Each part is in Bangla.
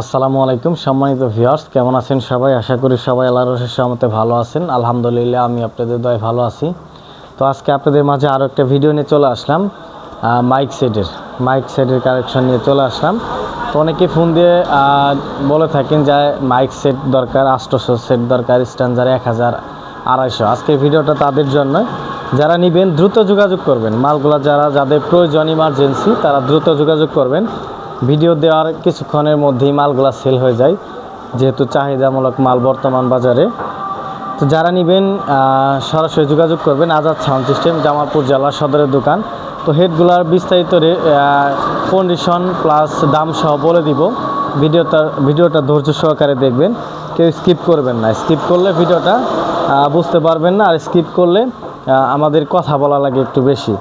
আসসালামু আলাইকুম, সম্মানিত ভিউয়ার্স কেমন আছেন সবাই? আশা করি সবাই আল্লাহর রসের সহমতে ভালো আছেন। আলহামদুলিল্লাহ, আমি আপনাদের দয় ভালো আছি। তো আজকে আপনাদের মাঝে আরও একটা ভিডিও নিয়ে চলে আসলাম মাইক সেটের মাইক সেটের কালেকশন নিয়ে চলে আসলাম। তো অনেকে ফোন দিয়ে বলে থাকেন যে মাইক সেট দরকার আষ্টশো সেট দরকার স্ট্যান্ডার এক হাজার, আড়াইশো। আজকের ভিডিওটা তাদের জন্য। যারা নেবেন, দ্রুত যোগাযোগ করবেন। মালগুলা যারা, যাদের প্রয়োজন ইমার্জেন্সি তারা দ্রুত যোগাযোগ করবেন। ভিডিও দেওয়ার কিছুক্ষণের মধ্যেই মালগুলা সেল হয়ে যায়, যেহেতু চাহিদামূলক মাল বর্তমান বাজারে। তো যারা নেবেন সরাসরি যোগাযোগ করবেন, আজাদ সাউন্ড সিস্টেম, জামালপুর জেলা সদরের দোকান। তো হেডগুলার বিস্তারিত কন্ডিশন প্লাস দাম সহ বলে দিব। ভিডিওটা ভিডিওটা ধৈর্য সহকারে দেখবেন। কেউ স্কিপ করবেন না। স্কিপ করলে ভিডিওটা বুঝতে পারবেন না, আর স্কিপ করলে আমাদের কথা বলা লাগে একটু বেশি।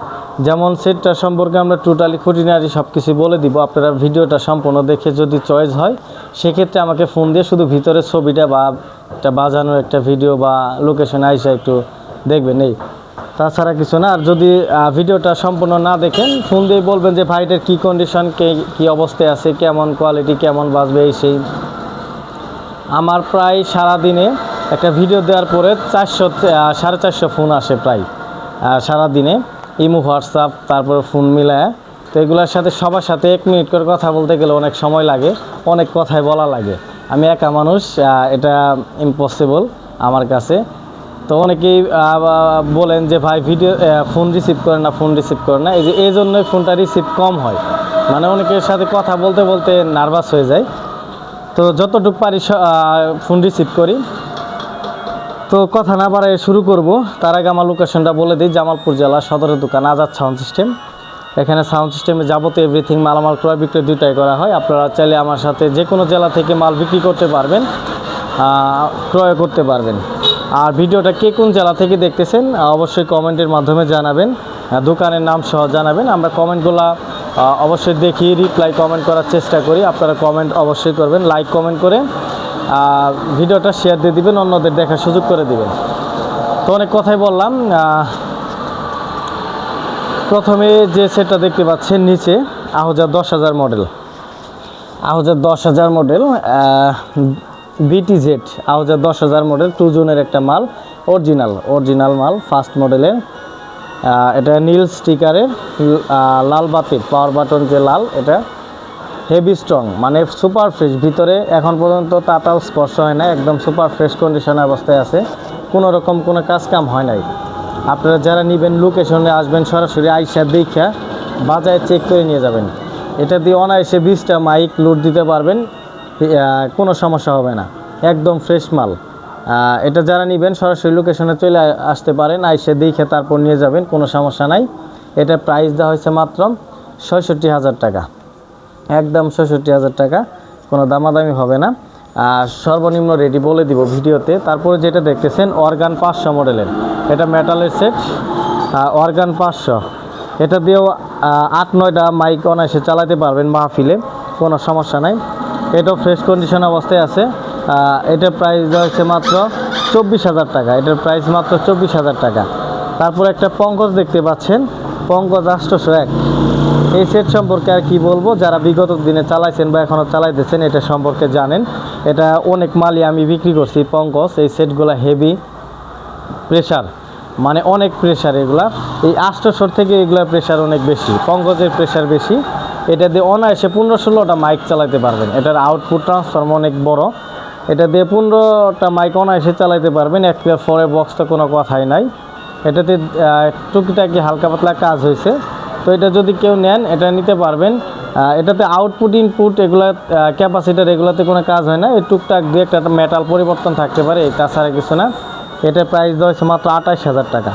যেমন সেটটা সম্পর্কে আমরা টোটালি খুঁটিনাটি সব কিছু বলে দিব। আপনারা ভিডিওটা সম্পূর্ণ দেখে যদি চয়েস হয় সেক্ষেত্রে আমাকে ফোন দিয়ে শুধু ভিতরে ছবিটা বা একটা বাজানোর একটা ভিডিও বা লোকেশন আইসা একটু দেখবেন এই। তাছাড়া কিছু না আর যদি ভিডিওটা সম্পূর্ণ না দেখেন ফোন দিয়ে বলবেন যে ভাইটার কী কন্ডিশন কে কী অবস্থায় আছে কেমন কোয়ালিটি কেমন বাজবে এই সেই। আমার প্রায় সারা দিনে একটা ভিডিও দেওয়ার পরে চারশো সাড়ে চারশো ফোন আসে প্রায় আহ, সারা দিনে ইমো, হোয়াটসঅ্যাপ, তারপরে ফোন মিলায়। তো এগুলোর সাথে সবার সাথে এক মিনিট করে কথা বলতে গেলে অনেক সময় লাগে, অনেক কথাই বলা লাগে। আমি একা মানুষ এটা ইম্পসিবল আমার কাছে। তো অনেকেই বলেন যে, ভাই ভিডিও ফোন রিসিভ করে না ফোন রিসিভ করে না। এই যে এই জন্যই ফোনটা রিসিভ কম হয়। মানে অনেকের সাথে কথা বলতে বলতে নার্ভাস হয়ে যায়। তো যতটুকু পারি ফোন রিসিভ করি। তো কথা না বাড়ায় শুরু করব। তার আগে আমার লোকেশনটা বলে দিই, জামালপুর জেলা সদরের দোকান আজাদ সাউন্ড সিস্টেম এখানে সাউন্ড সিস্টেমে যাবতীয় এভরিথিং মালামাল, ক্রয়, বিক্রয় দুইটাই করা হয়। আপনারা চাইলে আমার সাথে যে কোনো জেলা থেকে মাল বিক্রি করতে পারবেন ক্রয় করতে পারবেন। আর ভিডিওটা কে কোন জেলা থেকে দেখতেছেন, অবশ্যই কমেন্টের মাধ্যমে জানাবেন। দোকানের নাম সহ জানাবেন। আমরা কমেন্টগুলো অবশ্যই দেখি রিপ্লাই কমেন্ট করার চেষ্টা করি। আপনারা কমেন্ট অবশ্যই করবেন লাইক কমেন্ট করে ভিডিওটা শেয়ার দিয়ে দিবেন, অন্যদের দেখার সুযোগ করে দিবেন। তো অনেক কথাই বললাম প্রথমে যে সেটটা দেখতে পাচ্ছেন নিচে আহজার দশ হাজার মডেল আহজার দশ হাজার মডেল বিটি জেড আহজার দশ হাজার মডেল টু জোনের একটা মাল অরিজিনাল অরিজিনাল মাল ফার্স্ট মডেলের এটা নীল স্টিকারের লাল বাতির পাওয়ার বাটন যে লাল, এটা হেভি স্ট্রং মানে সুপার ফ্রেশ ভিতরে এখন পর্যন্ত তাতাও স্পর্শ হয় না একদম সুপার ফ্রেশ কন্ডিশন অবস্থায় আছে। কোনো রকম কোনো কাজ কাম হয় নাই। আপনারা যারা নেবেন লোকেশনে আসবেন, সরাসরি আইসা দেখা বাজারে চেক করে নিয়ে যাবেন। এটা দিয়ে অনায়াসে বিশটা মাইক লোড দিতে পারবেন কোনো সমস্যা হবে না। একদম ফ্রেশ মাল। এটা যারা নেবেন, সরাসরি লোকেশনে চলে আসতে পারেন, আইসে দেখে তারপর নিয়ে যাবেন, কোনো সমস্যা নাই। এটা প্রাইস দেওয়া হয়েছে মাত্র ছয়ষট্টি হাজার টাকা। একদম ছষট্টি হাজার টাকা, কোনো দামাদামি হবে না। আর সর্বনিম্ন রেডি বলে দিব ভিডিওতে। তারপরে যেটা দেখতেছেন, অর্গান পাঁচশো মডেলের। এটা মেটালের সেট অর্গান পাঁচশো। এটা দিয়েও আট, নয়টা মাইক অনায়াসে চালাতে পারবেন মাহফিলে, কোনো সমস্যা নাই। এটাও ফ্রেশ কন্ডিশন অবস্থায় আছে। এটার প্রাইস হচ্ছে মাত্র চব্বিশ হাজার টাকা। এটার প্রাইস মাত্র চব্বিশ হাজার টাকা। তারপর একটা পঙ্কজ দেখতে পাচ্ছেন। পঙ্কজ আষ্টশো এক। এই সেট সম্পর্কে আর কি বলব? যারা বিগত দিনে চালাইছেন বা এখনও চালাইতেছেন, এটা সম্পর্কে জানেন। এটা অনেক মালই আমি বিক্রি করছি, পঙ্কজ। এই সেটগুলো হেভি প্রেশার মানে অনেক প্রেশার এগুলা। এই আষ্টশোর থেকে এগুলার প্রেশার অনেক বেশি। পঙ্কজের প্রেশার বেশি। এটা দিয়ে অনায়াসে পনেরো ষোলোটা মাইক চালাতে পারবেন। এটার আউটপুট ট্রান্সফর্ম অনেক বড়। এটা দিয়ে পনেরোটা মাইক অনায়াসে চালাতে পারবেন। একটা ফরে বক্স তো কোনো কথাই নাই। এটাতে টুকিটাকি হালকা পাতলা কাজ হয়েছে তো এটা যদি কেউ নেন, এটা নিতে পারবেন। এটাতে আউটপুট ইনপুট এগুলো ক্যাপাসিটার এগুলোতে কোনো কাজ হয় না। এই টুকটাক দিয়ে একটা মেটাল পরিবর্তন থাকতে পারে, এই তাছাড়া কিছু না। এটার প্রাইস দেওয়া হয়েছে মাত্র আঠাশ হাজার টাকা।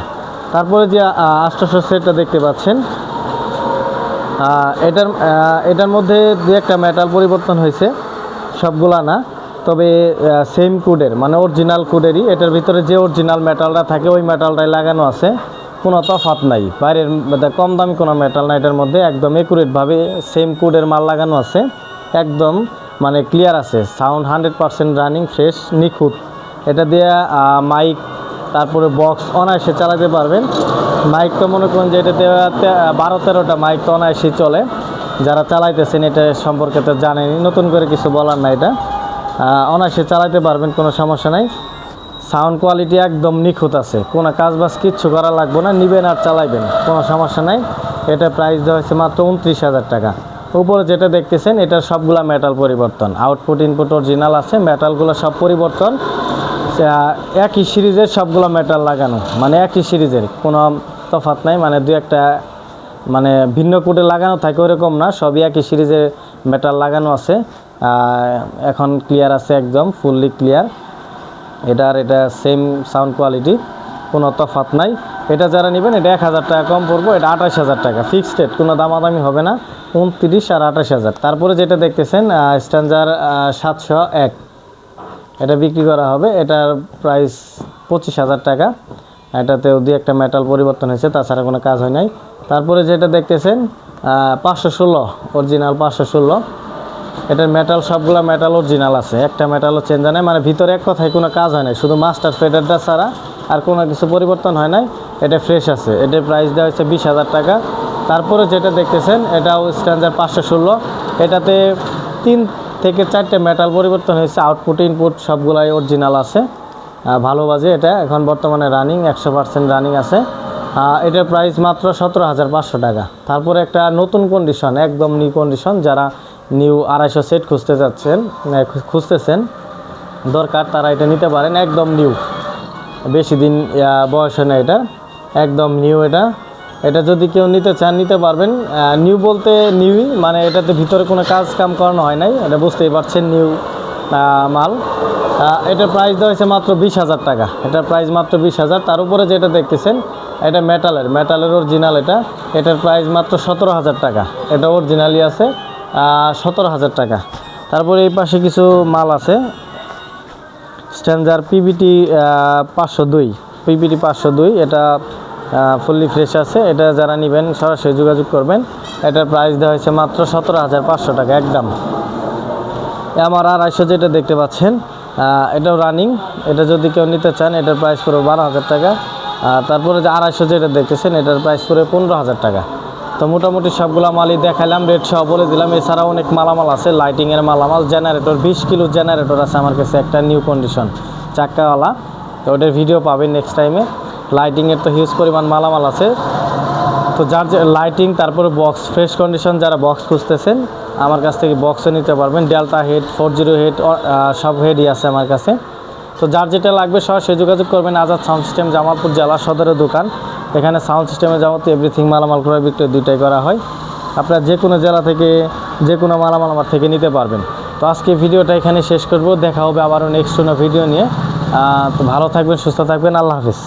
তারপরে যে আষ্টশো সেটটা দেখতে পাচ্ছেন এটার এটার মধ্যে দু একটা মেটাল পরিবর্তন হয়েছে, সবগুলা না। তবে সেম কোডের মানে অরিজিনাল কোডেরই এটার ভিতরে যে অরিজিনাল মেটালটা থাকে, ওই মেটালটাই লাগানো আছে। কোনো তফাত নাই। বাইরের কম দামি কোনো মেটাল না এটার মধ্যে একদম একুরেটভাবে সেম কোডের মাল লাগানো আছে। একদম মানে ক্লিয়ার আছে। Sound hundred percent running fresh নিখুঁত। এটা দিয়ে মাইক তারপরে বক্স অনায়াসে চালাতে পারবেন। মাইক তো মনে করুন যে এটাতে, তে- বারো তেরোটা মাইক তো অনায়াসেই চলে। যারা চালাইতেছেন এটা সম্পর্কে তো জানেনই। নতুন করে কিছু বলার না এটা। অনায়াসে চালাতে পারবেন, কোনো সমস্যা নাই। সাউন্ড কোয়ালিটি একদম নিখুঁত আছে। কোনো কাজ বাজ কিচ্ছু করা লাগবে না, নিবেন আর চালাইবেন, কোনো সমস্যা নাই। এটা প্রাইস দেওয়া হয়েছে মাত্র উনত্রিশ হাজার টাকা। উপরে যেটা দেখতেছেন এটার সবগুলা মেটাল পরিবর্তন। আউটপুট ইনপুট অরিজিনাল আছে মেটালগুলো সব পরিবর্তন। একই সিরিজের সবগুলো মেটাল লাগানো মানে একই সিরিজের, কোনো তফাৎ নাই মানে দু একটা মানে ভিন্ন কোডে লাগানো থাকে ওরকম না, সবই একই সিরিজের মেটাল লাগানো আছে। এখন ক্লিয়ার আছে একদম ফুললি ক্লিয়ার এটার এটা সেম সাউন্ড কোয়ালিটি কোনো তফাৎ নাই। এটা যারা নেবেন, এটা এক হাজার টাকা কম পড়ব, এটা আঠাশ হাজার টাকা। ফিক্সড রেট কোনো দামাদামি হবে না, উনত্রিশ আর আঠাশ হাজার। তারপরে যেটা দেখতেছেন স্ট্যান্ডার সাতশো এক। এটা বিক্রি করা হবে, এটার প্রাইস পঁচিশ হাজার টাকা। এটাতেও দু একটা মেটাল পরিবর্তন হয়েছে, তাছাড়া কোনো কাজ হয় নাই। তারপরে যেটা দেখতেছেন পাঁচশো ষোলো অরিজিনাল পাঁচশো ষোলো। এটার মেটাল সবগুলো মেটাল অরিজিনাল আছে। একটা মেটালও চেঞ্জ হয় নাই। মানে ভিতরে এক কথায় কোনো কাজ হয় নাই। শুধু মাস্টার ফেডারটা ছাড়া আর কোনো কিছু পরিবর্তন হয় নাই। এটা ফ্রেশ আছে। এটার প্রাইস দেওয়া হচ্ছে বিশ হাজার টাকা। তারপরে যেটা দেখতেছেন, এটাও স্ট্যান্ডার্ড পাঁচশো ষোলো। এটাতে তিন থেকে চারটে মেটাল পরিবর্তন হয়েছে। আউটপুট ইনপুট সবগুলাই অরিজিনাল আছে। ভালো বাজে এটা। এখন বর্তমানে রানিং একশো পার্সেন্ট রানিং আছে। এটার প্রাইস মাত্র সতেরো হাজার পাঁচশো টাকা। তারপরে একটা নতুন কন্ডিশন একদম নিউ কন্ডিশন যারা নিউ আড়াইশো সেট খুঁজতে যাচ্ছেন খুঁজতেছেন। দরকার তারা এটা নিতে পারেন, একদম নিউ। বেশি দিন বয়স হয় না এটা। একদম নিউ এটা। এটা যদি কেউ নিতে চান, নিতে পারবেন। নিউ বলতে নিউই মানে এটাতে ভিতরে কোনো কাজ কাম করানো হয় নাই। এটা বুঝতেই পারছেন, নিউ মাল। এটার প্রাইস দেওয়া হয়েছে মাত্র বিশ হাজার টাকা। এটার প্রাইস মাত্র বিশ হাজার। তার উপরে যেটা দেখতেছেন, এটা মেটালের মেটালের অরিজিনাল এটা। এটার প্রাইস মাত্র সতেরো হাজার টাকা। এটা অরিজিনালি আছে। সতেরো হাজার টাকা। তারপরে এই পাশে কিছু মাল আছে। স্ট্যান্ডার পিবিটি পাঁচশো দুই। পিবিটি পাঁচশো দুই, এটা ফুললি ফ্রেশ আছে। এটা যারা নেবেন, সরাসরি যোগাযোগ করবেন। এটার প্রাইস দেওয়া হয়েছে মাত্র সতেরো হাজার পাঁচশো টাকা, একদম। আমার আড়াইশো যেটা দেখতে পাচ্ছেন এটাও রানিং এটা যদি কেউ নিতে চান, এটার প্রাইস পড়বে বারো হাজার টাকা। তারপরে যে আড়াইশো যেটা দেখতেছেন, এটার প্রাইস পড়বে পনেরো হাজার টাকা। তো মোটামুটি সবগুলো মালই দেখালাম রেট সহ বলে দিলাম। এছাড়াও অনেক মালামাল আছে লাইটিংয়ের মালামাল জেনারেটর বিশ কিলো জেনারেটর আছে আমার কাছে, একটা নিউ কন্ডিশন চাক্কাওয়ালা। তো ওটার ভিডিও পাবেন নেক্সট টাইমে লাইটিংয়ের তো হিউজ পরিমাণ মালামাল আছে। তো যার যে লাইটিং তারপরে বক্স ফ্রেশ কন্ডিশন যারা বক্স খুঁজতেছেন, আমার কাছ থেকে বক্সও নিতে পারবেন। Delta head four zero head সব হেডই আছে আমার কাছে। তো যার যেটা লাগবে সরাসরি যোগাযোগ করবেন আজাদ সাউন্ড সিস্টেম জামালপুর জেলা সদরের দোকান। এখানে সাউন্ড সিস্টেমে যাবতীয় এভরিথিং মালামাল ক্রয় বিক্রয় দুইটাই করা হয়। আপনার যে কোনো জেলা থেকে, যে কোনো মালামাল আমার থেকে নিতে পারবেন। তো আজকে ভিডিওটা এখানে শেষ করব। দেখা হবে আবারও নেক্সট কোনো ভিডিও নিয়ে। তো ভালো থাকবেন, সুস্থ থাকবেন। আল্লাহ হাফিজ।